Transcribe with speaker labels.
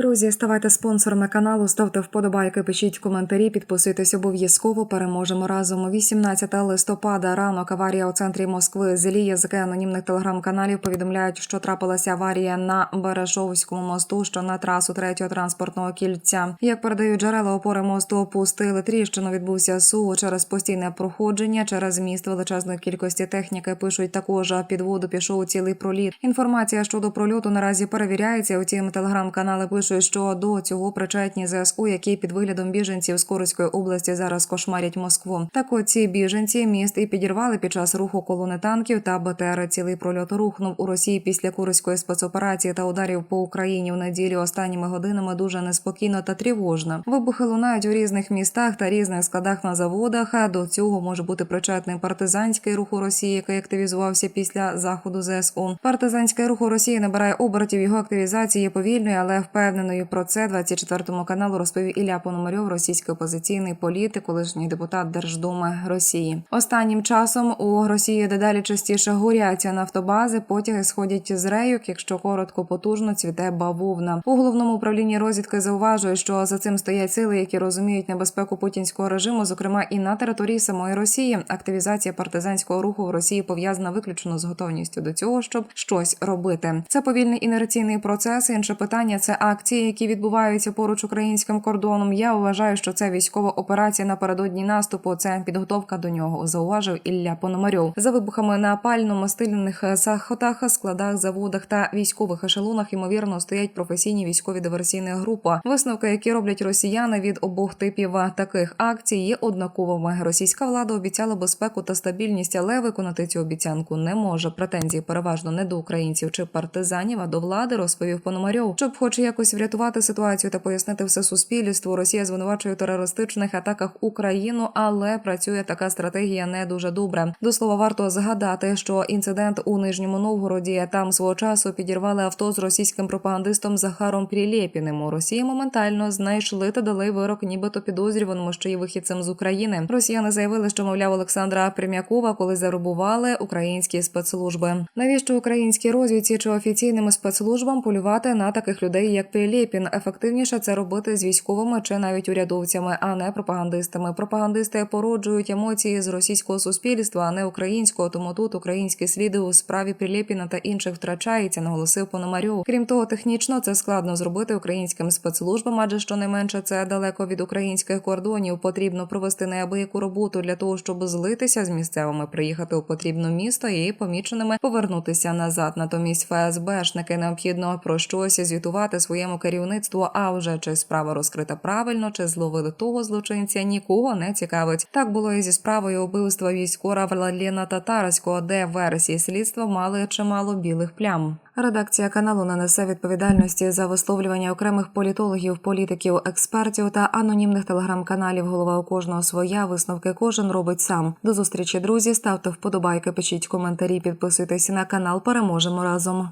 Speaker 1: Друзі, ставайте спонсорами каналу, ставте вподобайки, пишіть коментарі, підписуйтесь обов'язково. Переможемо разом. 18 листопада. Ранок аварія у центрі Москви. Злі язики анонімних телеграм-каналів повідомляють, що трапилася аварія на Бережовському мосту, що на трасу третього транспортного кільця. Як передають джерела, опори мосту опустили тріщину. Відбувся су через постійне проходження через міст величезної кількості техніки. Пишуть також під воду пішов цілий проліт. Інформація щодо прольоту наразі перевіряється. Утім, телеграм-канали пишуть, що до цього причетні ЗСУ, які під виглядом біженців з Курської області зараз кошмарять Москву. Так от ці біженці міст і підірвали під час руху колони танків та БТР. Цілий прольот рухнув у Росії після курської спецоперації та ударів по Україні в неділю останніми годинами дуже неспокійно та тривожно. Вибухи лунають у різних містах та різних складах на заводах. А до цього може бути причетний партизанський рух у Росії, який активізувався після заходу ЗСУ. Партизанський рух у Росії набирає обертів. Його активізація є повільною, але впевненою про це 24 каналу розповів Ілля Пономарьов, російський опозиційний політик, колишній депутат Держдуми Росії. Останнім часом у Росії дедалі частіше горяться нафтобази. Потяги сходять з рейок, якщо коротко потужно цвіте бавовна. У головному управлінні розвідки зауважують, що за цим стоять сили, які розуміють небезпеку путінського режиму, зокрема і на території самої Росії. Активізація партизанського руху в Росії пов'язана виключно з готовністю до цього, щоб щось робити. Це повільний інерційний процес. Інше питання це акції, які відбуваються поруч українським кордоном. Я вважаю, що це військова операція напередодні наступу. Це підготовка до нього. Зауважив Ілля Пономарьов. За вибухами на пально-мастильних захотах, складах, заводах та військових ешелонах ймовірно стоять професійні військові диверсійні групи. Висновки, які роблять росіяни від обох типів таких акцій, є однаковими. Російська влада обіцяла безпеку та стабільність, але виконати цю обіцянку не може. Претензії переважно не до українців чи партизанів, а до влади, розповів Пономарьов. Щоб, хоч якось врятувати ситуацію та пояснити все суспільству, Росія звинувачує у терористичних атаках Україну, але працює така стратегія не дуже добре. До слова, варто згадати, що інцидент у Нижньому Новгороді там свого часу підірвали авто з російським пропагандистом Захаром Прилєпіним. У Росії моментально знайшли та дали вирок, нібито підозрюваному, що є вихідцем з України. Росіяни заявили, що мовляв Олександра Прим'якова, коли зарубували українські спецслужби. Навіщо українській розвідці чи офіційним спецслужбам полювати на таких людей, як Прилєпін? Ефективніше це робити з військовими чи навіть урядовцями, а не пропагандистами. Пропагандисти породжують емоції з російського суспільства, а не українського. Тому тут українські сліди у справі Прилєпіна та інших втрачається, наголосив Пономарьов. Крім того, технічно це складно зробити українським спецслужбам, адже щонайменше це далеко від українських кордонів. Потрібно провести неабияку роботу для того, щоб злитися з місцевими, приїхати у потрібне місто і поміченими повернутися назад. Натомість ФСБшники необхідно про щось звітувати своєму керівництву. А вже чи справа розкрита правильно, чи зловили того злочинця, нікого не цікавить. Так було і зі справою убивства військора Владлена Татарського, де версії слідства мали чимало білих плям. Редакція каналу не несе відповідальності за висловлювання окремих політологів, політиків, експертів та анонімних телеграм-каналів. Голова у кожного своя висновки кожен робить сам. До зустрічі, друзі. Ставте вподобайки, пишіть коментарі, підписуйтесь на канал. Переможемо разом.